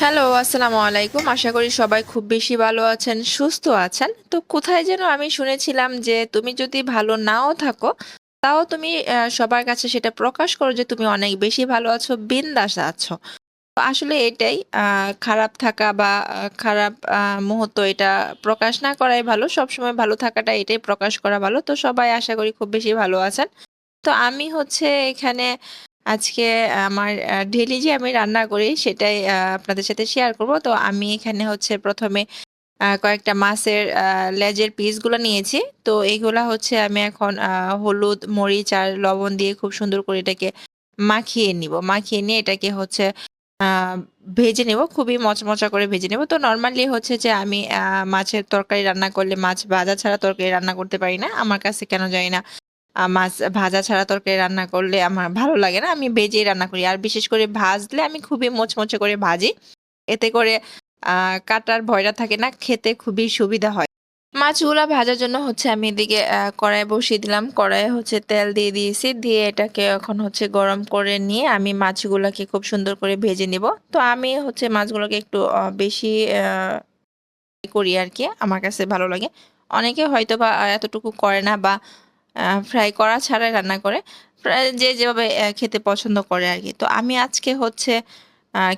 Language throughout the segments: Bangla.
হ্যালো, আসসালামু আলাইকুম। আশা করি সবাই খুব বেশি ভালো আছেন, সুস্থ আছেন। তো কোথায় যেন আমি শুনেছিলাম যে তুমি যদি ভালো নাও থাকো, তাও তুমি সবার কাছে সেটা প্রকাশ করো যে তুমি অনেক বেশি ভালো আছো, বিন্দাস আছো। আসলে এটাই খারাপ থাকা বা খারাপ মুহূর্ত এটা প্রকাশ না করাই ভালো। সবসময় ভালো থাকাটা এটাই প্রকাশ করা ভালো। তো সবাই আশা করি খুব বেশি ভালো আছেন। তো আমি হচ্ছে এখানে আজকে আমার ডেলি যে আমি রান্না করি সেটাই আপনাদের সাথে শেয়ার করব। তো আমি এখানে হচ্ছে প্রথমে কয়েকটা মাছের লেজের পিসগুলা নিয়েছি। তো এগুলা হচ্ছে আমি এখন হলুদ, মরিচ আর লবণ দিয়ে খুব সুন্দর করে এটাকে মাখিয়ে নিব। মাখিয়ে নিয়ে এটাকে হচ্ছে ভেজে নেব। খুবই মচমচা করে ভেজে নেব। তো নর্মালি হচ্ছে যে আমি মাছের তরকারি রান্না করলে মাছ ভাজা ছাড়া তরকারি রান্না করতে পারি না। আমার কাছে কেন জানি না মাছ ভাজা ছাড়া তরকারি রান্না করলে আমার ভালো লাগে না। আমি ভেজেই রান্না করি। আর বিশেষ করে ভাজলে আমি খুবই মুচমুচে করে ভাজি। এতে করে কাটার ভয়টা থাকে না। খেতে খুবই সুবিধা হয়। মাছগুলো ভাজার জন্য হচ্ছে আমি এদিকে কড়াই বসিয়ে দিলাম। কড়াইয়ে হচ্ছে তেল দিয়ে দিয়েছি। দিয়ে এটাকে এখন হচ্ছে গরম করে নিয়ে আমি মাছগুলোকে খুব সুন্দর করে ভেজে নিব। তো আমি হচ্ছে মাছগুলোকে একটু বেশি করি আরকি। আমার কাছে ভালো লাগে। অনেকে হয়তো বা এতটুকু করে না বা ফ্রাই করা ছাড়াই রান্না করে। যে যেভাবে খেতে পছন্দ করে আর কি তো আমি আজকে হচ্ছে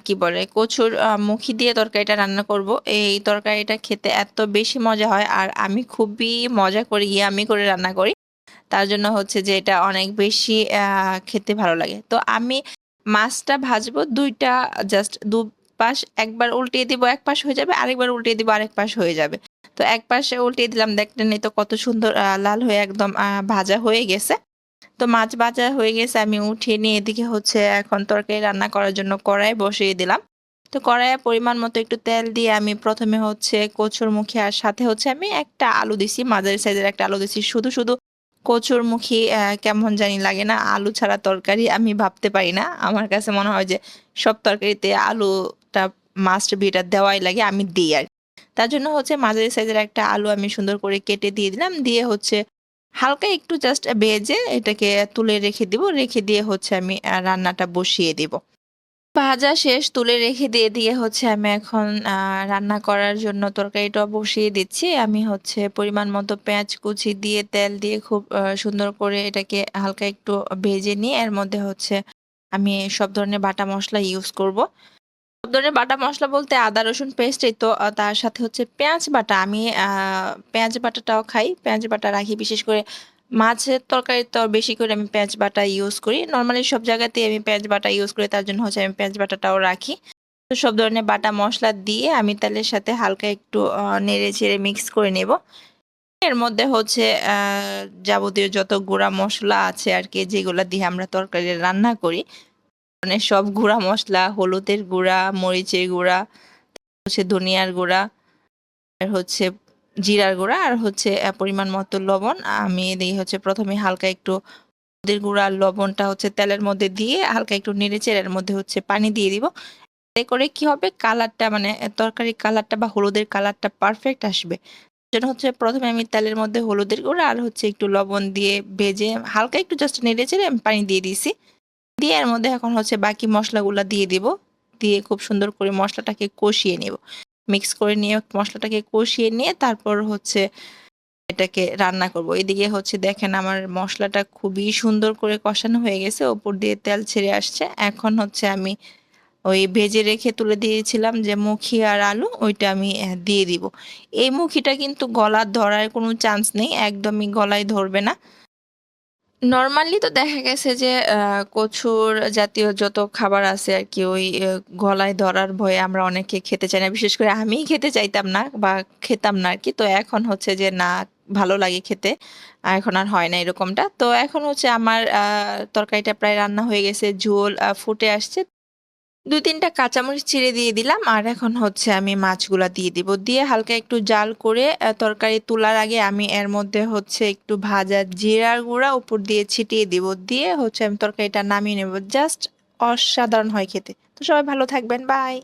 কি বলে, কচুর মুখি দিয়ে তরকারিটা রান্না করব। এই তরকারিটা খেতে এত বেশি মজা হয় আর আমি খুবই মজা করে আমি করে রান্না করি। তার জন্য হচ্ছে যে এটা অনেক বেশি খেতে ভালো লাগে। তো আমি মাছটা ভাজবো ২ টা জাস্ট দুপাশ একবার উল্টিয়ে দিব এক পাশ হয়ে যাবে, আরেকবার উল্টিয়ে দিব আরেক পাশ হয়ে যাবে। তো এক পাশে উল্টিয়ে দিলাম দেখলেন এই তো কত সুন্দর লাল হয়ে একদম ভাজা হয়ে গেছে। তো মাছ ভাজা হয়ে গেছে আমি উঠিয়ে নিয়ে এদিকে হচ্ছে এখন তরকারি রান্না করার জন্য কড়াই বসিয়ে দিলাম। তো কড়াইয়ে পরিমাণ মতো একটু তেল দিয়ে আমি ১ম এ হচ্ছে কচুরমুখী আর সাথে হচ্ছে আমি একটা আলু দিছি। মাঝারি সাইজের একটা আলু দিছি। শুধু, শুধু কচুরমুখী অ্যা কেমন জানি লাগে না। আলু ছাড়া তরকারি আমি ভাবতে পারি না। আমার কাছে মনে হয় যে সব তরকারিতে আলুটা মাস্ট বি এটা দেওয়াই লাগে। আমি দিই আরকি। তার জন্য হচ্ছে মাঝারি সাইজের একটা আলু আমি সুন্দর করে কেটে দিয়ে দিলাম। দিয়ে হচ্ছে হালকা একটু জাস্ট ভেজে এটাকে তুলে রেখে দিব। রেখে দিয়ে হচ্ছে আমি রান্নাটা বসিয়ে দিব। ভাজা শেষ, তুলে রেখে দিয়ে দিয়ে হচ্ছে আমি এখন রান্না করার জন্য তরকারিটা বসিয়ে দিচ্ছি। আমি হচ্ছে পরিমাণ মতো পেঁয়াজ কুচি দিয়ে, তেল দিয়ে খুব সুন্দর করে এটাকে হালকা একটু ভেজে নিয়ে, এর মধ্যে হচ্ছে আমি সব ধরনের বাটা মশলা ইউজ করব। সব ধরনের বাটা মশলা বলতে আদা, রসুন পেস্ট এই তো তার সাথে হচ্ছে পেঁয়াজ বাটা। আমি পেঁয়াজ বাটাটাও খাই। পেঁয়াজ বাটা রাখি বিশেষ করে মাছের তরকারিতে বেশি করে আমি পেঁয়াজ বাটা ইউজ করি। নর্মালি সব জায়গাতেই আমি পেঁয়াজ বাটা ইউজ করি। তার জন্য হচ্ছে আমি পেঁয়াজ বাটাটাও রাখি। তো সব ধরনের বাটা মশলা দিয়ে আমি তেলের সাথে হালকা একটু নেড়ে-চেড়ে মিক্স করে নেব। এর মধ্যে হচ্ছে যাবতীয় যত গুঁড়া মশলা আছে আর কি যেগুলা দিয়ে আমরা তরকারি রান্না করি। মানে সব গুঁড়া মশলা হলুদের গুঁড়া, মরিচের গুঁড়া, হচ্ছে ধনিয়ার গুঁড়া, আর হচ্ছে জিরার গুঁড়া আর হচ্ছে পরিমাণ মতো লবণ। আমি দিয়ে হচ্ছে প্রথমে হালকা একটু হলুদের গুঁড়া লবণটা হচ্ছে তেলের মধ্যে দিয়ে হালকা একটু নেড়ে-চেড়ে এর মধ্যে হচ্ছে পানি দিয়ে দিব। এতে করে কি হবে কালারটা মানে তরকারির কালারটা বা হলুদের কালারটা পারফেক্ট আসবে। এজন্য হচ্ছে প্রথমে আমি তেলের মধ্যে হলুদের গুঁড়া আর হচ্ছে একটু লবণ দিয়ে ভেজে হালকা একটু জাস্ট নেড়ে-চেড়ে আমি পানি দিয়ে দিয়েছি দিয়ে এর মধ্যে এখন হচ্ছে বাকি মশলাগুলো দিয়ে দিব। দিয়ে খুব সুন্দর করে মশলাটাকে কষিয়ে নেব। মিক্স করে নিয়ে মশলাটাকে কষিয়ে নিয়ে তারপর হচ্ছে এটাকে রান্না করব। এদিকে হচ্ছে দেখেন আমার মশলাটা খুবই সুন্দর করে কষানো হয়ে গেছে। উপর দিয়ে তেল ছেড়ে আসছে। এখন হচ্ছে আমি ওই ভেজে রেখে তুলে দিয়েছিলাম যে মুখি আর আলু, ওইটা আমি দিয়ে দিব। এই মুখিটা কিন্তু গলা ধরার কোনো চান্স নেই। একদমই গলায় ধরবে না। নরমালি তো দেখা গেছে যে কচুর জাতীয় যত খাবার আছে আর কি, ওই গলায় ধরার ভয়ে আমরা অনেকে খেতে চাই না। বিশেষ করে আমিই খেতে চাইতাম না বা খেতাম না আর কি তো এখন হচ্ছে যে, না, ভালো লাগে খেতে। এখন আর হয় না এরকমটা। তো এখন হচ্ছে আমার তরকারিটা প্রায় রান্না হয়ে গেছে। ঝোল ফুটে আসছে। ২-৩ টা কাঁচামরিচ ছিঁড়ে দিয়ে দিলাম। আর এখন হচ্ছে আমি মাছগুলা দিয়ে দিব। দিয়ে হালকা একটু জাল করে তরকারি তোলার আগে আমি এর মধ্যে হচ্ছে একটু ভাজা জিরার গুঁড়া উপর দিয়ে ছিটিয়ে দিব। দিয়ে হচ্ছে আমি তরকারিটা নামিয়ে নেব। জাস্ট অসাধারণ হয় খেতে। তো সবাই ভালো থাকবেন। বাই।